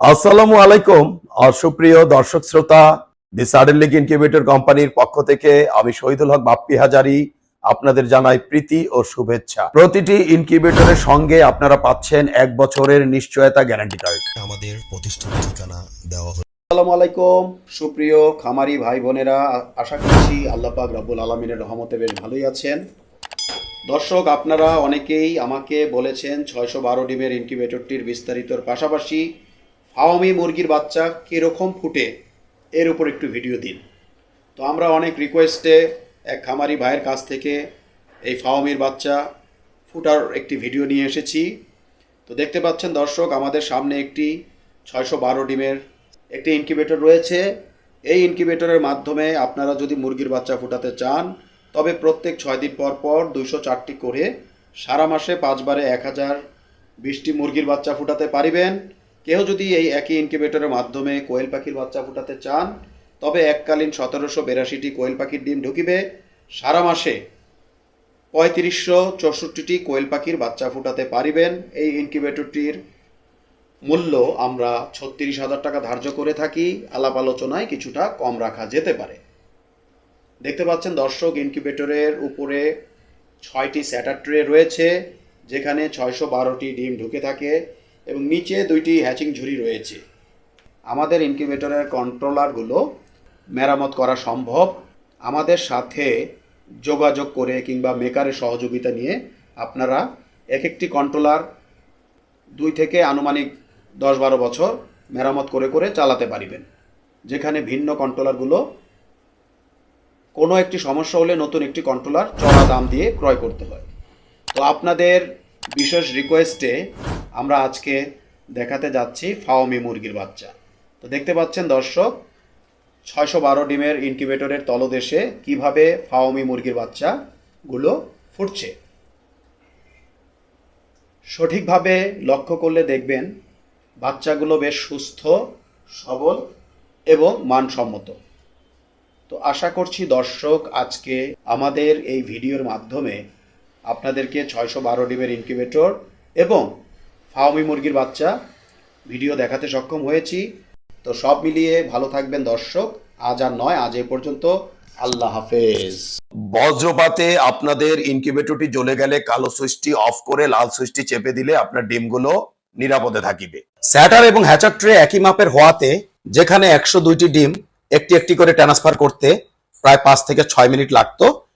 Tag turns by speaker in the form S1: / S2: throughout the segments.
S1: আসসালামু আলাইকুম আর সুপ্রিয় দর্শক শ্রোতা দি সাডেন লিগ ইনকিউবেটর কোম্পানির পক্ষ থেকে আমি শহীদুল হক বাপ্পি হাজারি আপনাদের জানাই প্রীতি ও শুভেচ্ছা। প্রতিটি ইনকিউবেটরের সঙ্গে আপনারা পাচ্ছেন এক বছরের নিশ্চয়তা গ্যারান্টি কার্ড
S2: আমাদের প্রতিষ্ঠান ঠিকানা দেওয়া হলো
S3: আসসালামু আলাইকুম সুপ্রিয় খামারি ভাই বোনেরা আশা করছি আল্লাহ পাক রব্বুল আলমিনের রহমতে বেশ ভালোই আছেন। দর্শক আপনারা অনেকেই আমাকে বলেছেন ছয়শো বারো ডিমের ইনকিউবেটরটির বিস্তারিতর পাশাপাশি ফাওমি মুরগির বাচ্চা কীরকম ফুটে, এর উপর একটু ভিডিও দিন। তো আমরা অনেক রিকোয়েস্টে এক খামারি ভাইয়ের কাছ থেকে এই ফাওমির বাচ্চা ফুটার একটি ভিডিও নিয়ে এসেছি। তো দেখতে পাচ্ছেন দর্শক, আমাদের সামনে একটি ছয়শো বারো ডিমের একটি ইনকিউবেটর রয়েছে। এই ইনকিউবেটরের মাধ্যমে আপনারা যদি মুরগির বাচ্চা ফুটাতে চান, তবে প্রত্যেক ছয় দিন পর পর দুইশো চারটি করে সারা মাসে পাঁচবারে এক হাজার বিশটি মুরগির বাচ্চা ফুটাতে পারিবেন। কেউ যদি এই একই ইনকিউবেটরের মাধ্যমে কোয়েল পাখির বাচ্চা ফুটাতে চান, তবে এককালীন সতেরোশো বিরাশিটি কোয়েল পাখির ডিম ঢুকিবে। সারা মাসে পঁয়ত্রিশশো চৌষট্টিটি কোয়েল পাখির বাচ্চা ফুটাতে পারিবেন। এই ইনকিউবেটরটির মূল্য আমরা ছত্রিশ হাজার টাকা ধার্য করে থাকি। আলাপ আলোচনায় কিছুটা কম রাখা যেতে পারে। দেখতে পাচ্ছেন দর্শক ইনকিউবেটরের উপরে ছয়টি স্যাটার ট্রে রয়েছে, যেখানে ছয়শো বারোটি ডিম ঢুকে থাকে। এবং নিচে দুইটি হ্যাচিং ঝুড়ি রয়েছে। আমাদের ইনকিউবেটরের কন্ট্রোলারগুলো মেরামত করা সম্ভব। আমাদের সাথে যোগাযোগ করে কিংবা মেকারের সহযোগিতা নিয়ে আপনারা এক একটি কন্ট্রোলার দুই থেকে আনুমানিক দশ বারো বছর মেরামত করে করে চালাতে পারিবেন। যেখানে ভিন্ন কন্ট্রোলারগুলো কোনো একটি সমস্যা হলে নতুন একটি কন্ট্রোলার চড়া দাম দিয়ে ক্রয় করতে হয়। তো আপনাদের বিশেষ রিকোয়েস্টে আমরা আজকে দেখাতে যাচ্ছি ফাওমি মুরগির বাচ্চা। তো দেখতে পাচ্ছেন দর্শক, ছয়শো বারো ডিমের ইনকিউবেটরের তলদেশে কীভাবে ফাওমি মুরগির বাচ্চাগুলো ফুটছে। সঠিকভাবে লক্ষ্য করলে দেখবেন বাচ্চাগুলো বেশ সুস্থ, সবল এবং মানসম্মত। তো আশা করছি দর্শক, আজকে আমাদের এই ভিডিওর মাধ্যমে আপনাদেরকে ছয়শো বারো ডিমের ইনকিউবেটর এবং ফাওমি মুরগির বাচ্চা ভিডিও দেখাতে সক্ষম হয়েছি। তো সব মিলিয়ে ভালো থাকবেন দর্শক। আজ আর নয়, আজ এ পর্যন্ত। আল্লাহ হাফেজ।
S1: বজ্রপাতে আপনাদের ইনকিউবেটরটি জ্বলে গেলে কালো সুইচটি অফ করে লাল সুইচটি চেপে দিলে আপনার ডিমগুলো নিরাপদে থাকিবে। স্যাটার এবং হ্যাচার ট্রে একই মাপের হওয়াতে যেখানে একশো দুইটি ডিম একটি একটি করে ট্রান্সফার করতে প্রায় পাঁচ থেকে ছয় মিনিট লাগতো।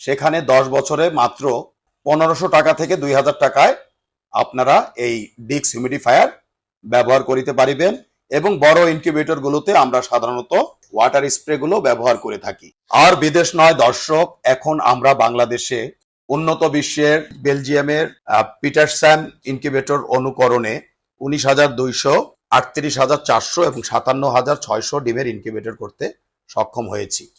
S1: সেখানে দশ বছরে মাত্র পনেরোশো টাকা থেকে দুই হাজার টাকায় আপনারা এই ডিক্স হিউমিডিফায়ার ব্যবহার করিতে পারিবেন এবং বড় ইনকিউবেটর গুলোতে আমরা সাধারণত ওয়াটার স্প্রে গুলো ব্যবহার করে থাকি। আর বিদেশ নয় দর্শক এখন আমরা বাংলাদেশে উন্নত বিশ্বের বেলজিয়ামের আহ, পিটারস্যাম ইনকিউবেটর অনুকরণে উনিশ হাজার দুইশো আটত্রিশ হাজার চারশো এবং সাতান্ন হাজার ছয়শো ডিমের ইনকিউবেটর করতে সক্ষম হয়েছি।